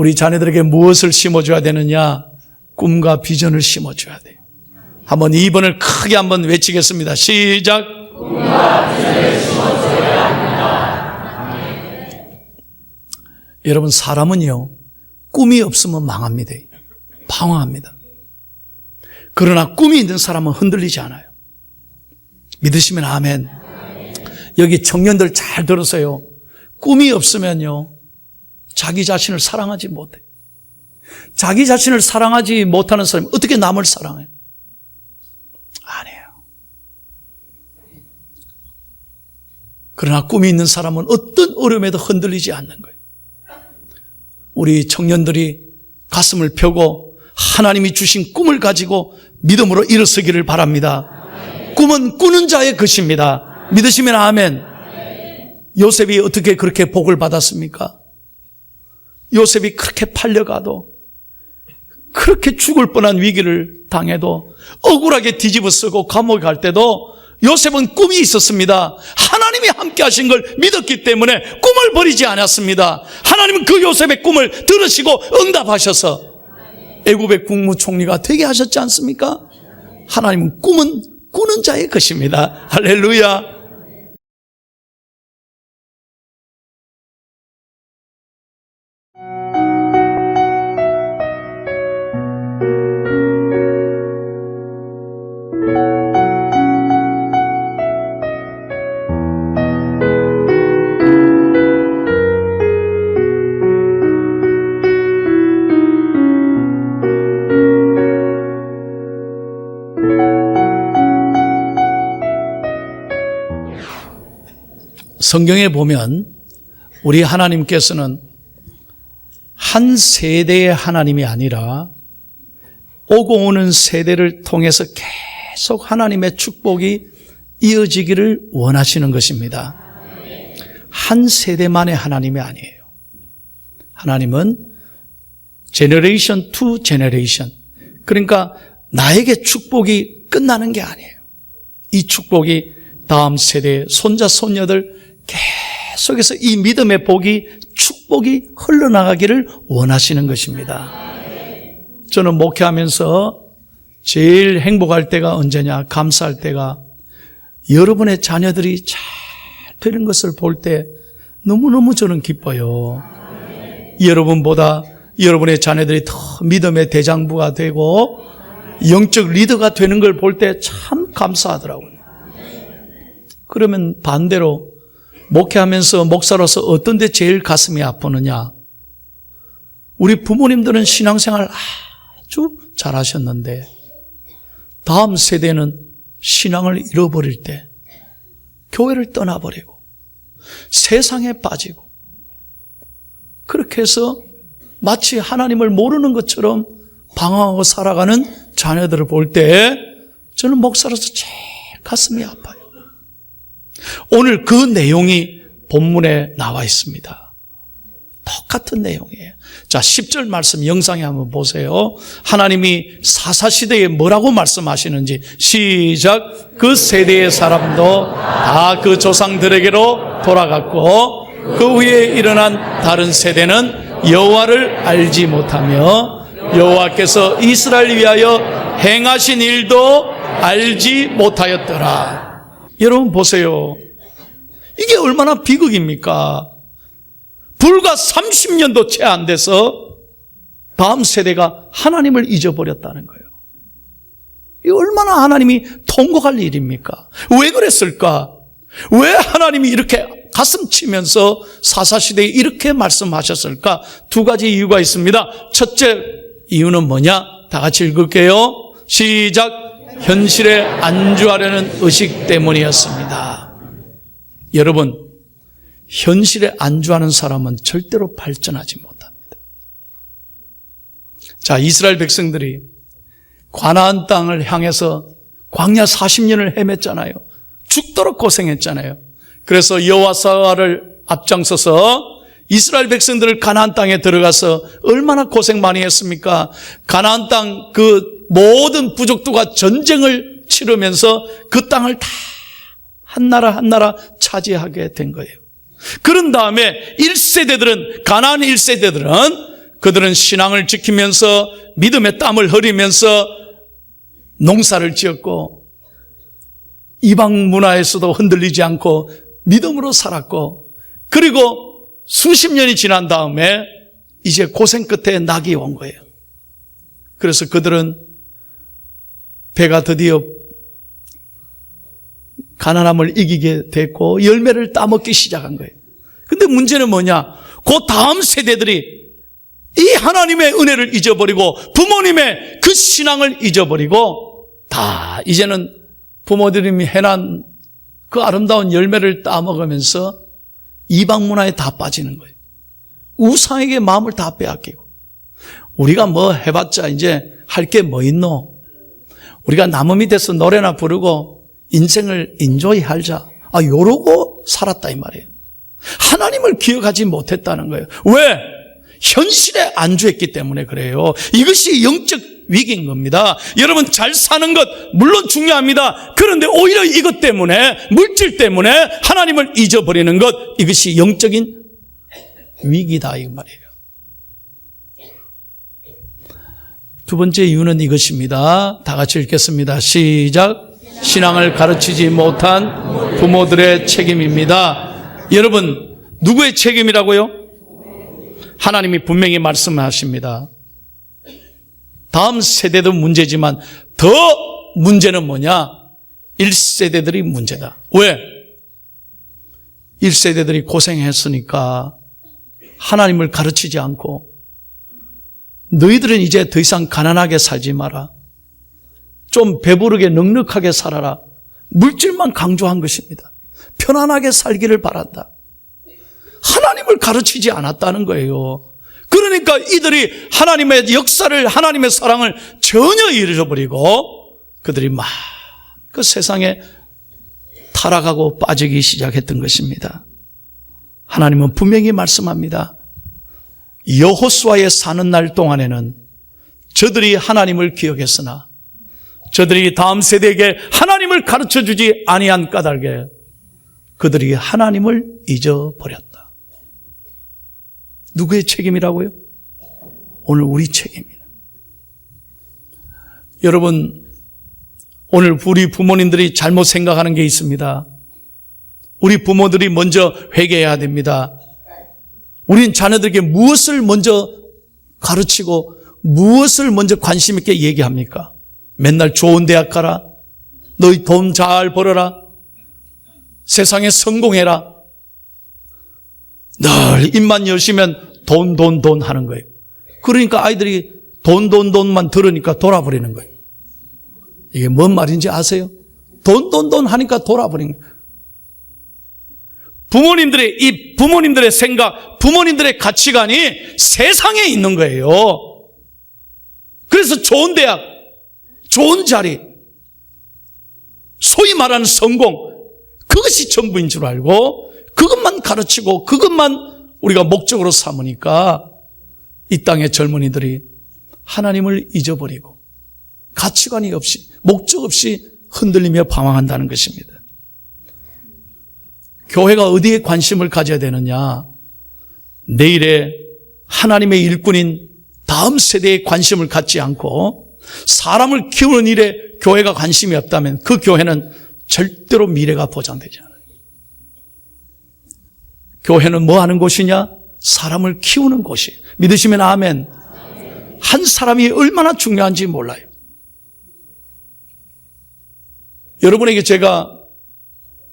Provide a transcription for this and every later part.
우리 자녀들에게 무엇을 심어줘야 되느냐? 꿈과 비전을 심어줘야 돼요. 한번 2번을 크게 한번 외치겠습니다. 시작. 여러분, 사람은요, 꿈이 없으면 망합니다. 방황합니다. 그러나 꿈이 있는 사람은 흔들리지 않아요. 믿으시면 아멘. 여기 청년들 잘 들으세요. 꿈이 없으면요, 자기 자신을 사랑하지 못해. 자기 자신을 사랑하지 못하는 사람이 어떻게 남을 사랑해요? 아니에요. 그러나 꿈이 있는 사람은 어떤 어려움에도 흔들리지 않는 거예요. 우리 청년들이 가슴을 펴고 하나님이 주신 꿈을 가지고 믿음으로 일어서기를 바랍니다. 꿈은 꾸는 자의 것입니다. 믿으시면 아멘. 요셉이 어떻게 그렇게 복을 받았습니까? 요셉이 그렇게 팔려가도 그렇게 죽을 뻔한 위기를 당해도 억울하게 뒤집어 쓰고 감옥에 갈 때도 요셉은 꿈이 있었습니다. 하나님이 함께 하신 걸 믿었기 때문에 꿈을 버리지 않았습니다. 하나님은 그 요셉의 꿈을 들으시고 응답하셔서 애굽의 국무총리가 되게 하셨지 않습니까? 하나님은 꿈은 꾸는 자의 것입니다. 할렐루야. 성경에 보면 우리 하나님께서는 한 세대의 하나님이 아니라 오고 오는 세대를 통해서 계속 하나님의 축복이 이어지기를 원하시는 것입니다. 한 세대만의 하나님이 아니에요. 하나님은 제너레이션 투 제너레이션. 그러니까 나에게 축복이 끝나는 게 아니에요. 이 축복이 다음 세대의 손자 손녀들 계속해서 이 믿음의 복이 축복이 흘러나가기를 원하시는 것입니다. 저는 목회하면서 제일 행복할 때가 언제냐? 감사할 때가 여러분의 자녀들이 잘 되는 것을 볼 때 너무너무 저는 기뻐요. 여러분보다 여러분의 자녀들이 더 믿음의 대장부가 되고 영적 리더가 되는 걸 볼 때 참 감사하더라고요. 그러면 반대로 목회하면서 목사로서 어떤 데 제일 가슴이 아프느냐? 우리 부모님들은 신앙생활 아주 잘하셨는데 다음 세대는 신앙을 잃어버릴 때 교회를 떠나버리고 세상에 빠지고 그렇게 해서 마치 하나님을 모르는 것처럼 방황하고 살아가는 자녀들을 볼 때 저는 목사로서 제일 가슴이 아파요. 오늘 그 내용이 본문에 나와 있습니다. 똑같은 내용이에요. 자, 10절 말씀 영상에 한번 보세요. 하나님이 사사시대에 뭐라고 말씀하시는지 시작. 그 세대의 사람도 다 그 조상들에게로 돌아갔고 그 후에 일어난 다른 세대는 여호와를 알지 못하며 여호와께서 이스라엘 위하여 행하신 일도 알지 못하였더라. 여러분 보세요. 이게 얼마나 비극입니까? 불과 30년도 채 안 돼서 다음 세대가 하나님을 잊어버렸다는 거예요. 이 얼마나 하나님이 통곡할 일입니까? 왜 그랬을까? 왜 하나님이 이렇게 가슴 치면서 사사시대에 이렇게 말씀하셨을까? 두 가지 이유가 있습니다. 첫째 이유는 뭐냐? 다 같이 읽을게요. 시작. 현실에 안주하려는 의식 때문이었습니다. 여러분, 현실에 안주하는 사람은 절대로 발전하지 못합니다. 자, 이스라엘 백성들이 관아안 땅을 향해서 광야 40년을 헤맸잖아요. 죽도록 고생했잖아요. 그래서 여호와사를 앞장서서 이스라엘 백성들을 가나안 땅에 들어가서 얼마나 고생 많이 했습니까? 가나안 땅 그 모든 부족도가 전쟁을 치르면서 그 땅을 다 한 나라 한 나라 차지하게 된 거예요. 그런 다음에 1세대들은 가나안 1세대들은 그들은 신앙을 지키면서 믿음의 땀을 흘리면서 농사를 지었고 이방 문화에서도 흔들리지 않고 믿음으로 살았고 그리고 수십 년이 지난 다음에 이제 고생 끝에 낙이 온 거예요. 그래서 그들은 배가 드디어 가난함을 이기게 됐고 열매를 따먹기 시작한 거예요. 근데 문제는 뭐냐? 그 다음 세대들이 이 하나님의 은혜를 잊어버리고 부모님의 그 신앙을 잊어버리고 다 이제는 부모님이 해난 그 아름다운 열매를 따먹으면서 이방 문화에 다 빠지는 거예요. 우상에게 마음을 다 빼앗기고 우리가 뭐 해봤자 이제 할 게 뭐 있노? 우리가 나무 밑에서 노래나 부르고 인생을 인조이 할자. 아, 요러고 살았다 이 말이에요. 하나님을 기억하지 못했다는 거예요. 왜? 현실에 안주했기 때문에 그래요. 이것이 영적 위기인 겁니다. 여러분 잘 사는 것 물론 중요합니다. 그런데 오히려 이것 때문에 물질 때문에 하나님을 잊어버리는 것 이것이 영적인 위기다 이 말이에요. 두 번째 이유는 이것입니다. 다 같이 읽겠습니다. 시작. 신앙을 가르치지 못한 부모들의 책임입니다. 여러분, 누구의 책임이라고요? 하나님이 분명히 말씀하십니다. 다음 세대도 문제지만 더 문제는 뭐냐? 1세대들이 문제다. 왜? 1세대들이 고생했으니까 하나님을 가르치지 않고 너희들은 이제 더 이상 가난하게 살지 마라. 좀 배부르게 넉넉하게 살아라. 물질만 강조한 것입니다. 편안하게 살기를 바란다. 하나님을 가르치지 않았다는 거예요. 그러니까 이들이 하나님의 역사를, 하나님의 사랑을 전혀 잃어버리고 그들이 막 그 세상에 타락하고 빠지기 시작했던 것입니다. 하나님은 분명히 말씀합니다. 여호수아의 사는 날 동안에는 저들이 하나님을 기억했으나 저들이 다음 세대에게 하나님을 가르쳐 주지 아니한 까닭에 그들이 하나님을 잊어버렸다. 누구의 책임이라고요? 오늘 우리 책임이에요. 여러분, 오늘 우리 부모님들이 잘못 생각하는 게 있습니다. 우리 부모들이 먼저 회개해야 됩니다. 우린 자녀들에게 무엇을 먼저 가르치고 무엇을 먼저 관심 있게 얘기합니까? 맨날 좋은 대학 가라. 너희 돈 잘 벌어라. 세상에 성공해라. 늘 입만 열시면 돈, 돈, 돈 하는 거예요. 그러니까 아이들이 돈, 돈, 돈만 들으니까 돌아버리는 거예요. 이게 뭔 말인지 아세요? 돈, 돈, 돈 하니까 돌아버리는 거예요. 부모님들의 이 부모님들의 생각, 부모님들의 가치관이 세상에 있는 거예요. 그래서 좋은 대학, 좋은 자리, 소위 말하는 성공, 그것이 전부인 줄 알고 그것만 가르치고 그것만 우리가 목적으로 삼으니까 이 땅의 젊은이들이 하나님을 잊어버리고 가치관이 없이 목적 없이 흔들리며 방황한다는 것입니다. 교회가 어디에 관심을 가져야 되느냐? 내일의 하나님의 일꾼인 다음 세대에 관심을 갖지 않고 사람을 키우는 일에 교회가 관심이 없다면 그 교회는 절대로 미래가 보장되지 않아요. 교회는 뭐 하는 곳이냐? 사람을 키우는 곳이. 믿으시면 아멘. 한 사람이 얼마나 중요한지 몰라요. 여러분에게 제가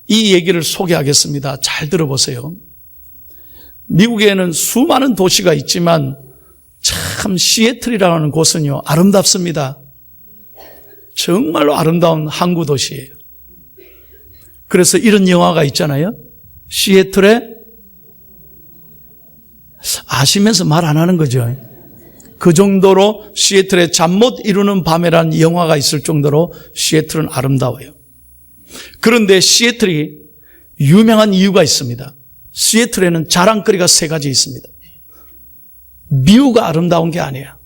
이 얘기를 소개하겠습니다. 잘 들어보세요. 미국에는 수많은 도시가 있지만 참 시애틀이라는 곳은요 아름답습니다. 정말로 아름다운 항구 도시예요. 그래서 이런 영화가 있잖아요. 시애틀에 아시면서 말 안 하는 거죠. 그 정도로 시애틀에 잠못 이루는 밤에라는 영화가 있을 정도로 시애틀은 아름다워요. 그런데 시애틀이 유명한 이유가 있습니다. 시애틀에는 자랑거리가 세 가지 있습니다. 미우가 아름다운 게 아니야.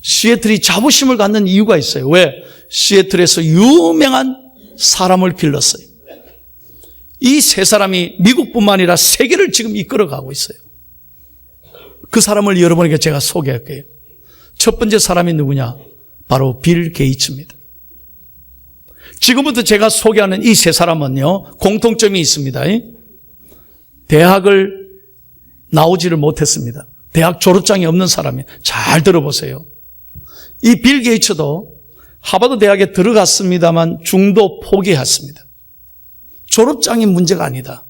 시애틀이 자부심을 갖는 이유가 있어요. 왜? 시애틀에서 유명한 사람을 길렀어요. 이 세 사람이 미국뿐만 아니라 세계를 지금 이끌어가고 있어요. 그 사람을 여러분에게 제가 소개할게요. 첫 번째 사람이 누구냐? 바로 빌 게이츠입니다. 지금부터 제가 소개하는 이 세 사람은요, 공통점이 있습니다. 대학을 나오지를 못했습니다. 대학 졸업장이 없는 사람이. 잘 들어보세요. 이 빌 게이츠도 하버드 대학에 들어갔습니다만 중도 포기했습니다. 졸업장이 문제가 아니다.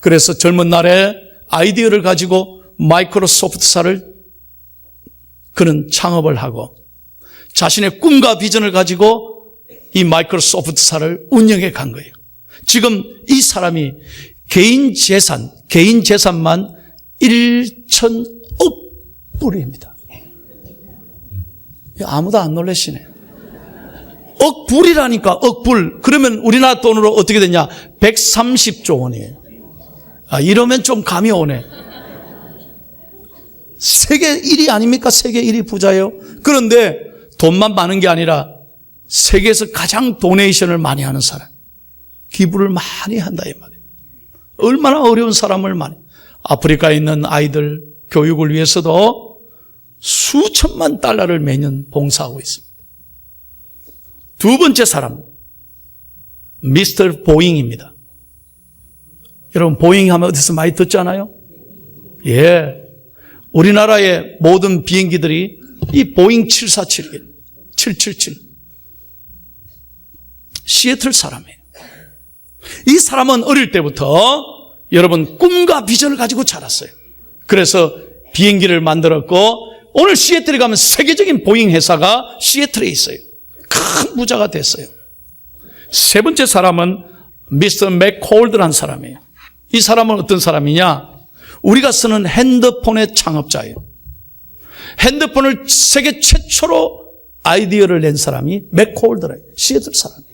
그래서 젊은 날에 아이디어를 가지고 마이크로소프트사를 그는 창업을 하고 자신의 꿈과 비전을 가지고 이 마이크로소프트사를 운영해 간 거예요. 지금 이 사람이 개인 재산, 개인 재산만 1천억 불입니다. 아무도 안 놀라시네. 억불이라니까, 억불. 그러면 우리나라 돈으로 어떻게 되냐? 130조 원이에요. 아, 이러면 좀 감이 오네. 세계 1위 아닙니까? 세계 1위 부자예요. 그런데 돈만 많은 게 아니라 세계에서 가장 도네이션을 많이 하는 사람. 기부를 많이 한다, 이 말이에요. 얼마나 어려운 사람을 많이. 아프리카에 있는 아이들 교육을 위해서도 수천만 달러를 매년 봉사하고 있습니다. 두 번째 사람, 미스터 보잉입니다. 여러분, 보잉 하면 어디서 많이 듣잖아요? 예. 우리나라의 모든 비행기들이 이 보잉 747, 777. 시애틀 사람이에요. 이 사람은 어릴 때부터 여러분 꿈과 비전을 가지고 자랐어요. 그래서 비행기를 만들었고 오늘 시애틀에 가면 세계적인 보잉 회사가 시애틀에 있어요. 큰 부자가 됐어요. 세 번째 사람은 미스터 맥콜드란 사람이에요. 이 사람은 어떤 사람이냐? 우리가 쓰는 핸드폰의 창업자예요. 핸드폰을 세계 최초로 아이디어를 낸 사람이 맥콜드래요. 시애틀 사람이에요.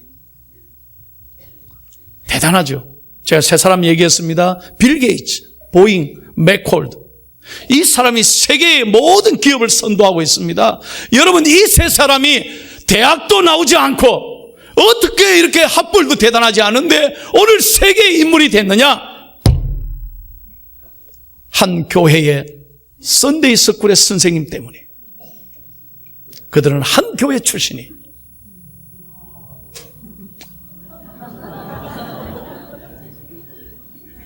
대단하죠. 제가 세 사람 얘기했습니다. 빌 게이츠, 보잉, 맥콜드. 이 사람이 세계의 모든 기업을 선도하고 있습니다. 여러분, 이 세 사람이 대학도 나오지 않고 어떻게 이렇게 합불도 대단하지 않은데 오늘 세계의 인물이 됐느냐? 한 교회의 썬데이 스쿨의 선생님 때문에. 그들은 한 교회 출신이.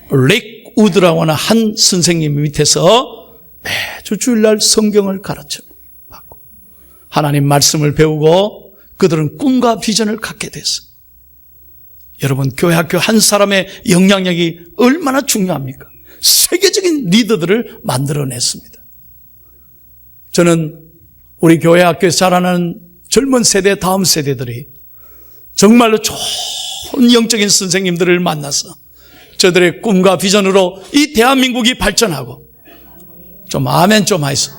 렉 우드라고 하는 한 선생님 밑에서 매주 주일날 성경을 가르쳐 받고 하나님 말씀을 배우고 그들은 꿈과 비전을 갖게 됐어. 여러분 교회 학교 한 사람의 영향력이 얼마나 중요합니까? 세계적인 리더들을 만들어냈습니다. 저는 우리 교회 학교에서 자라는 젊은 세대 다음 세대들이 정말로 좋은 영적인 선생님들을 만나서 저들의 꿈과 비전으로 이 대한민국이 발전하고 좀 아멘 좀 하이소.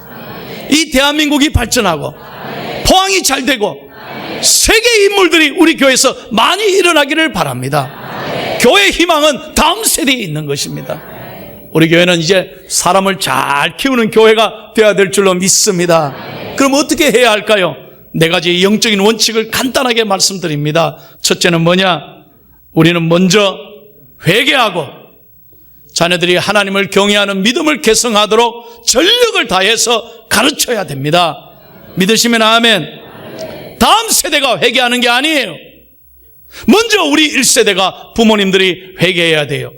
이 대한민국이 발전하고 포항이 잘 되고 세계 인물들이 우리 교회에서 많이 일어나기를 바랍니다. 교회 희망은 다음 세대에 있는 것입니다. 우리 교회는 이제 사람을 잘 키우는 교회가 되어야 될 줄로 믿습니다. 그럼 어떻게 해야 할까요? 네 가지 영적인 원칙을 간단하게 말씀드립니다. 첫째는 뭐냐? 우리는 먼저 회개하고 자녀들이 하나님을 경외하는 믿음을 개성하도록 전력을 다해서 가르쳐야 됩니다. 믿으시면 아멘. 다음 세대가 회개하는 게 아니에요. 먼저 우리 1세대가 부모님들이 회개해야 돼요.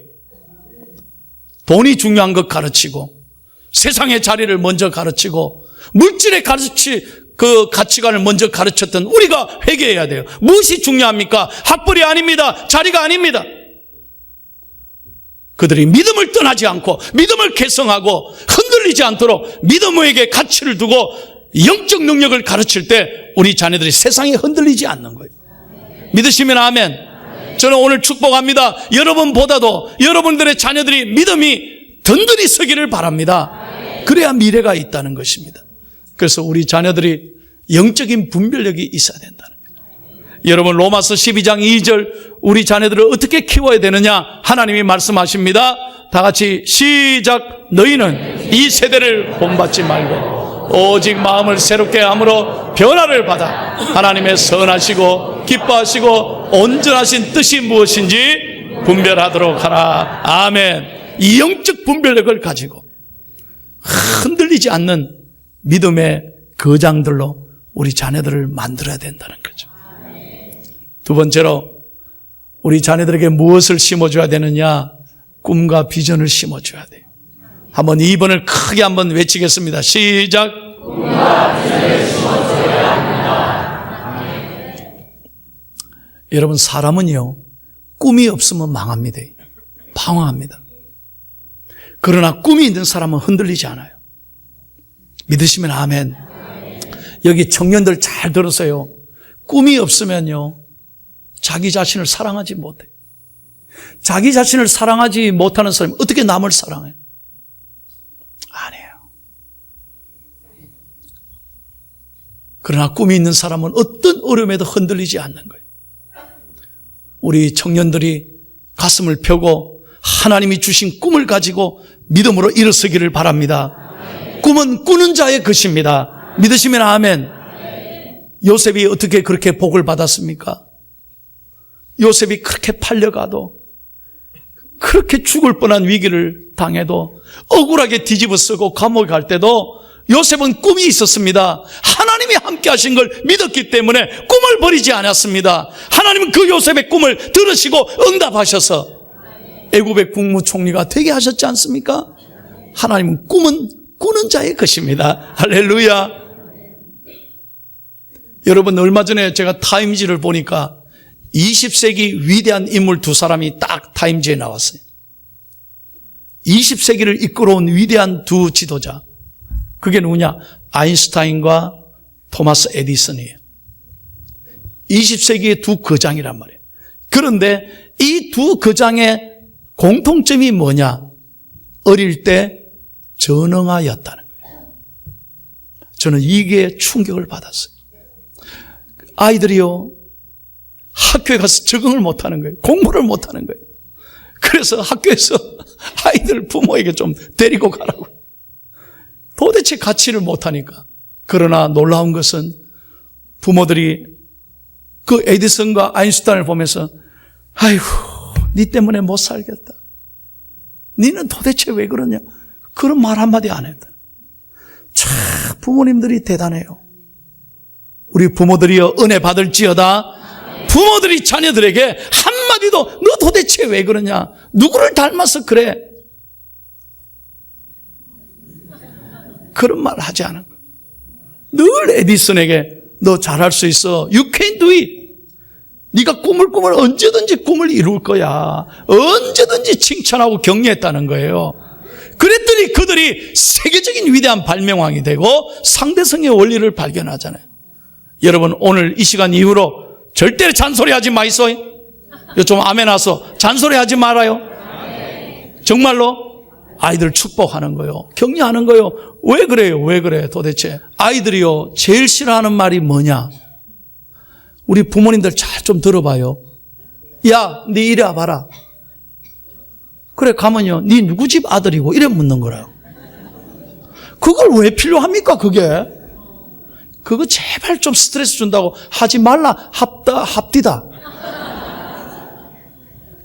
돈이 중요한 것 가르치고 세상의 자리를 먼저 가르치고 물질의 가르치 그 가치관을 먼저 가르쳤던 우리가 회개해야 돼요. 무엇이 중요합니까? 학벌이 아닙니다. 자리가 아닙니다. 그들이 믿음을 떠나지 않고 믿음을 개성하고 흔들리지 않도록 믿음에게 가치를 두고 영적 능력을 가르칠 때 우리 자녀들이 세상에 흔들리지 않는 거예요. 믿으시면 아멘. 저는 오늘 축복합니다. 여러분보다도 여러분들의 자녀들이 믿음이 든든히 서기를 바랍니다. 그래야 미래가 있다는 것입니다. 그래서 우리 자녀들이 영적인 분별력이 있어야 된다는 거예요. 여러분 로마서 12장 2절 우리 자녀들을 어떻게 키워야 되느냐 하나님이 말씀하십니다. 다 같이 시작 너희는 이 세대를 본받지 말고 오직 마음을 새롭게 함으로 변화를 받아 하나님의 선하시고 기뻐하시고 온전하신 뜻이 무엇인지 분별하도록 하라. 아멘. 이 영적 분별력을 가지고 흔들리지 않는 믿음의 거장들로 우리 자녀들을 만들어야 된다는 거죠. 두 번째로 우리 자녀들에게 무엇을 심어줘야 되느냐? 꿈과 비전을 심어줘야 돼요. 한번 2번을 크게 한번 외치겠습니다. 시작. 여러분, 사람은요, 꿈이 없으면 망합니다. 방황합니다. 그러나 꿈이 있는 사람은 흔들리지 않아요. 믿으시면 아멘. 여기 청년들 잘 들으세요. 꿈이 없으면요, 자기 자신을 사랑하지 못해. 자기 자신을 사랑하지 못하는 사람이 어떻게 남을 사랑해요? 아니에요. 그러나 꿈이 있는 사람은 어떤 어려움에도 흔들리지 않는 거예요. 우리 청년들이 가슴을 펴고 하나님이 주신 꿈을 가지고 믿음으로 일어서기를 바랍니다. 꿈은 꾸는 자의 것입니다. 믿으시면 아멘. 요셉이 어떻게 그렇게 복을 받았습니까? 요셉이 그렇게 팔려가도 그렇게 죽을 뻔한 위기를 당해도 억울하게 뒤집어 쓰고 감옥에 갈 때도 요셉은 꿈이 있었습니다. 하나님이 함께 하신 걸 믿었기 때문에 꿈을 버리지 않았습니다. 하나님은 그 요셉의 꿈을 들으시고 응답하셔서 애굽의 국무총리가 되게 하셨지 않습니까? 하나님은 꿈은 꾸는 자의 것입니다. 할렐루야. 여러분 얼마 전에 제가 타임지를 보니까 20세기 위대한 인물 두 사람이 딱 타임지에 나왔어요. 20세기를 이끌어온 위대한 두 지도자. 그게 누구냐? 아인슈타인과 토마스 에디슨이에요. 20세기의 두 거장이란 말이에요. 그런데 이 두 거장의 공통점이 뭐냐? 어릴 때 전응하였다는 거예요. 저는 이게 충격을 받았어요. 아이들이요, 학교에 가서 적응을 못 하는 거예요. 공부를 못 하는 거예요. 그래서 학교에서 아이들 부모에게 좀 데리고 가라고. 도대체 가치를 못 하니까. 그러나 놀라운 것은 부모들이 그 에디슨과 아인슈타인을 보면서 아이고, 니 때문에 못 살겠다. 니는 도대체 왜 그러냐? 그런 말 한마디 안 했다. 참, 부모님들이 대단해요. 우리 부모들이여 은혜 받을지어다. 부모들이 자녀들에게 한마디도 너 도대체 왜 그러냐? 누구를 닮아서 그래? 그런 말 하지 않은 거예요. 늘 에디슨에게 너 잘할 수 있어. You can do it. 네가 꿈을 꾸면 언제든지 꿈을 이룰 거야. 언제든지 칭찬하고 격려했다는 거예요. 그랬더니 그들이 세계적인 위대한 발명왕이 되고 상대성의 원리를 발견하잖아요. 여러분 오늘 이 시간 이후로 절대 잔소리하지 마이소. 좀 아멘 하소. 잔소리하지 말아요. 정말로 아이들 축복하는 거요. 격려하는 거요. 왜 그래요? 왜 그래? 도대체 아이들이요 제일 싫어하는 말이 뭐냐? 우리 부모님들 잘 좀 들어봐요. 야, 네 이리 와봐라. 그래 가면요, 네 누구 집 아들이고 이래 묻는 거라요. 그걸 왜 필요합니까? 그게 그거 제발 좀 스트레스 준다고 하지 말라 합다 합디다.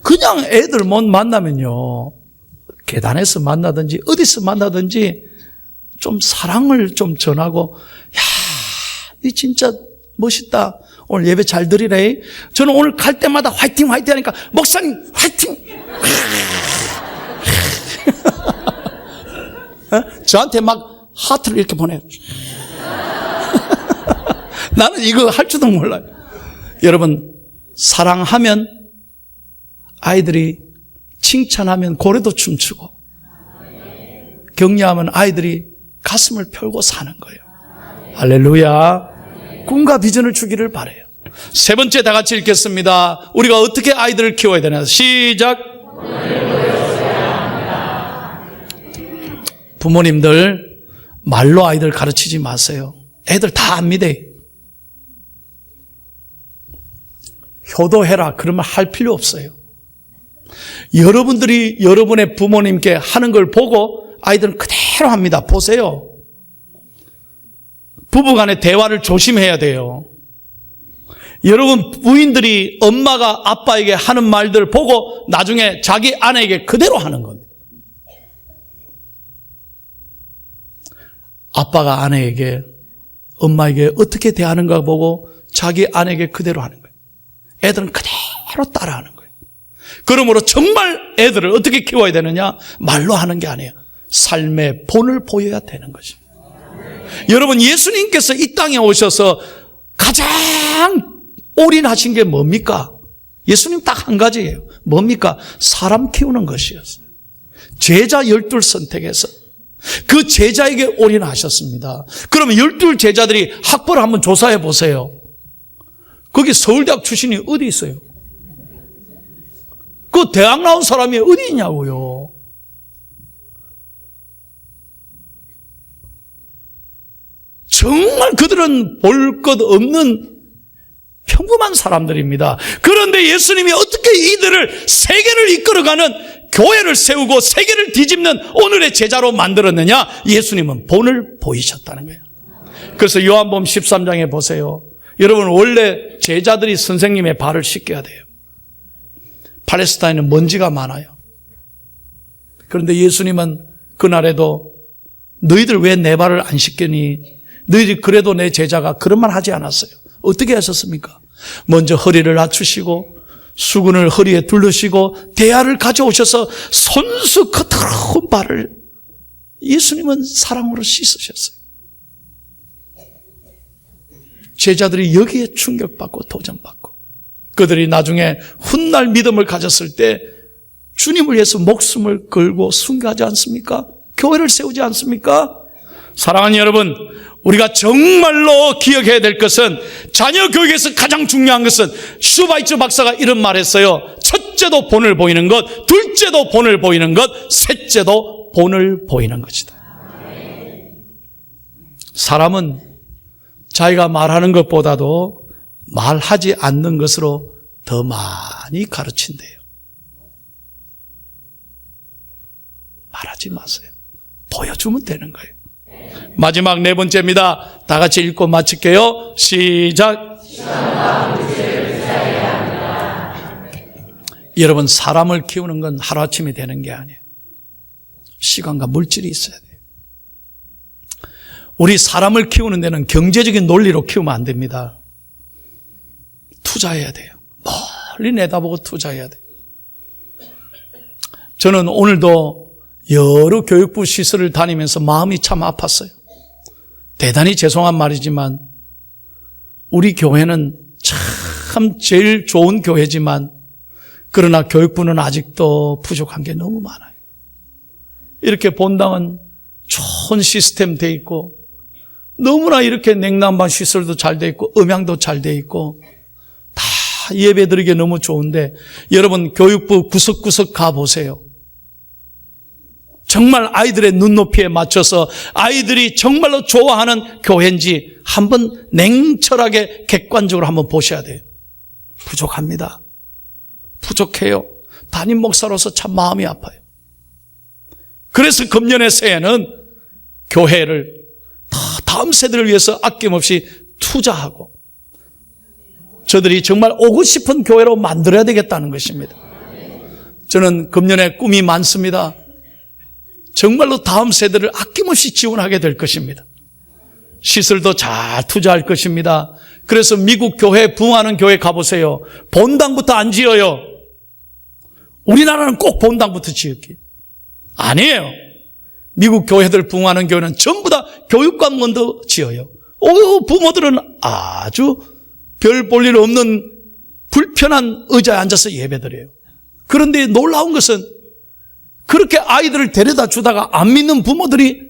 그냥 애들 못 만나면요. 계단에서 만나든지 어디서 만나든지 좀 사랑을 좀 전하고 야, 니 진짜 멋있다. 오늘 예배 잘 드리래. 저는 오늘 갈 때마다 화이팅 화이팅 하니까 목사님 화이팅. 어? 저한테 막 하트를 이렇게 보내요. 나는 이거 할 줄도 몰라요. 여러분, 사랑하면 아이들이 칭찬하면 고래도 춤추고 격려하면 아이들이 가슴을 펴고 사는 거예요. 할렐루야. 꿈과 비전을 주기를 바래요. 세 번째 다 같이 읽겠습니다. 우리가 어떻게 아이들을 키워야 되나? 시작. 부모님들 말로 아이들 가르치지 마세요. 애들 다 압니다. 효도해라. 그러면 할 필요 없어요. 여러분들이 여러분의 부모님께 하는 걸 보고 아이들은 그대로 합니다. 보세요. 부부 간의 대화를 조심해야 돼요. 여러분 부인들이 엄마가 아빠에게 하는 말들 보고 나중에 자기 아내에게 그대로 하는 겁니다. 아빠가 아내에게 엄마에게 어떻게 대하는가 보고 자기 아내에게 그대로 하는 거예요. 애들은 그대로 따라하는 거예요. 그러므로 정말 애들을 어떻게 키워야 되느냐? 말로 하는 게 아니에요. 삶의 본을 보여야 되는 것입니다. 여러분, 예수님께서 이 땅에 오셔서 가장 올인하신 게 뭡니까? 예수님 딱 한 가지예요. 뭡니까? 사람 키우는 것이었어요. 제자 열둘 선택해서 그 제자에게 올인하셨습니다. 그러면 열둘 제자들이 학벌을 한번 조사해 보세요. 거기 서울대학 출신이 어디 있어요? 그 대학 나온 사람이 어디 있냐고요? 정말 그들은 볼 것 없는 평범한 사람들입니다. 그런데 예수님이 어떻게 이들을 세계를 이끌어가는 교회를 세우고 세계를 뒤집는 오늘의 제자로 만들었느냐? 예수님은 본을 보이셨다는 거예요. 그래서 요한복음 13장에 보세요. 여러분 원래 제자들이 선생님의 발을 씻겨야 돼요. 팔레스타인은 먼지가 많아요. 그런데 예수님은 그날에도 너희들 왜 내 발을 안 씻겠니? 너희들이 그래도 내 제자가 그런 말 하지 않았어요. 어떻게 하셨습니까? 먼저 허리를 낮추시고 수건을 허리에 둘러시고 대야를 가져오셔서 손수 그 더러운 발을 예수님은 사랑으로 씻으셨어요. 제자들이 여기에 충격받고 도전받고 그들이 나중에 훗날 믿음을 가졌을 때 주님을 위해서 목숨을 걸고 순교하지 않습니까? 교회를 세우지 않습니까? 사랑하는 여러분, 우리가 정말로 기억해야 될 것은 자녀 교육에서 가장 중요한 것은 슈바이츠 박사가 이런 말 했어요. 첫째도 본을 보이는 것, 둘째도 본을 보이는 것, 셋째도 본을 보이는 것이다. 사람은 자기가 말하는 것보다도 말하지 않는 것으로 더 많이 가르친대요. 말하지 마세요. 보여주면 되는 거예요. 마지막 네 번째입니다. 다 같이 읽고 마칠게요. 시작. 여러분, 사람을 키우는 건 하루아침에 되는 게 아니에요. 시간과 물질이 있어야 돼요. 우리 사람을 키우는 데는 경제적인 논리로 키우면 안 됩니다. 투자해야 돼요. 멀리 내다보고 투자해야 돼요. 저는 오늘도 여러 교육부 시설을 다니면서 마음이 참 아팠어요. 대단히 죄송한 말이지만 우리 교회는 참 제일 좋은 교회지만 그러나 교육부는 아직도 부족한 게 너무 많아요. 이렇게 본당은 좋은 시스템 돼 있고 너무나 이렇게 냉난방 시설도 잘 돼 있고 음향도 잘 돼 있고 다 예배 드리기 너무 좋은데 여러분 교육부 구석구석 가 보세요. 정말 아이들의 눈높이에 맞춰서 아이들이 정말로 좋아하는 교회인지 한번 냉철하게 객관적으로 한번 보셔야 돼요. 부족합니다. 부족해요. 담임 목사로서 참 마음이 아파요. 그래서 금년의 새해는 교회를 다 다음 세대를 위해서 아낌없이 투자하고 저들이 정말 오고 싶은 교회로 만들어야 되겠다는 것입니다. 저는 금년에 꿈이 많습니다. 정말로 다음 세대를 아낌없이 지원하게 될 것입니다. 시설도 잘 투자할 것입니다. 그래서 미국 교회, 부흥하는 교회 가보세요. 본당부터 안 지어요. 우리나라는 꼭 본당부터 지었기. 아니에요. 미국 교회들 부흥하는 교회는 전부 다 교육관 먼저 지어요. 오, 부모들은 아주 별 볼 일 없는 불편한 의자에 앉아서 예배드려요. 그런데 놀라운 것은 그렇게 아이들을 데려다 주다가 안 믿는 부모들이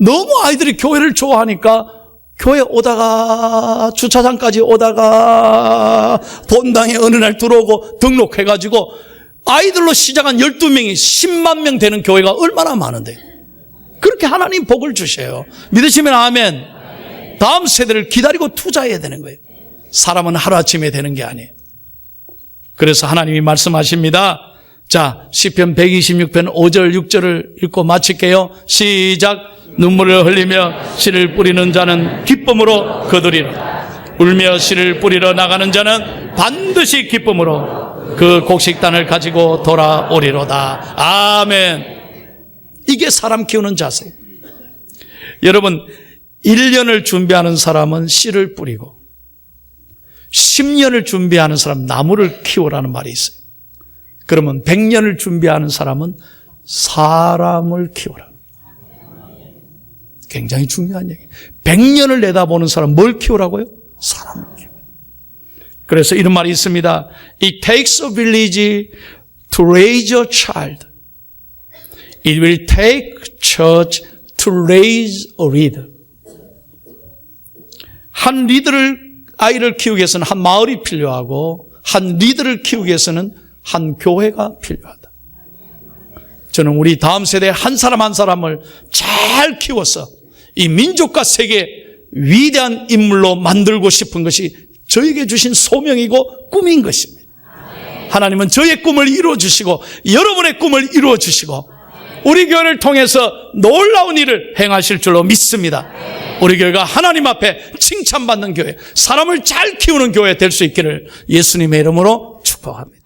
너무 아이들이 교회를 좋아하니까 교회 오다가 주차장까지 오다가 본당에 어느 날 들어오고 등록해가지고 아이들로 시작한 12명이 10만 명 되는 교회가 얼마나 많은데 그렇게 하나님 복을 주셔요. 믿으시면 아멘. 다음 세대를 기다리고 투자해야 되는 거예요. 사람은 하루아침에 되는 게 아니에요. 그래서 하나님이 말씀하십니다. 자, 시편 126편 5절 6절을 읽고 마칠게요. 시작. 눈물을 흘리며 씨를 뿌리는 자는 기쁨으로 거두리라. 울며 씨를 뿌리러 나가는 자는 반드시 기쁨으로 그 곡식단을 가지고 돌아오리로다. 아멘. 이게 사람 키우는 자세. 여러분, 1년을 준비하는 사람은 씨를 뿌리고 10년을 준비하는 사람 나무를 키우라는 말이 있어요. 그러면 100년을 준비하는 사람은 사람을 키워라. 굉장히 중요한 얘기. 100년을 내다보는 사람 뭘 키우라고요? 사람을 키워. 그래서 이런 말이 있습니다. It takes a village to raise a child. It will take church to raise a leader. 한 리더를 아이를 키우기 위해서는 한 마을이 필요하고 한 리더를 키우기 위해서는 한 교회가 필요하다. 저는 우리 다음 세대 한 사람 한 사람을 잘 키워서 이 민족과 세계 위대한 인물로 만들고 싶은 것이 저에게 주신 소명이고 꿈인 것입니다. 하나님은 저의 꿈을 이루어 주시고 여러분의 꿈을 이루어 주시고 우리 교회를 통해서 놀라운 일을 행하실 줄로 믿습니다. 우리 교회가 하나님 앞에 칭찬받는 교회, 사람을 잘 키우는 교회 될 수 있기를 예수님의 이름으로 축복합니다.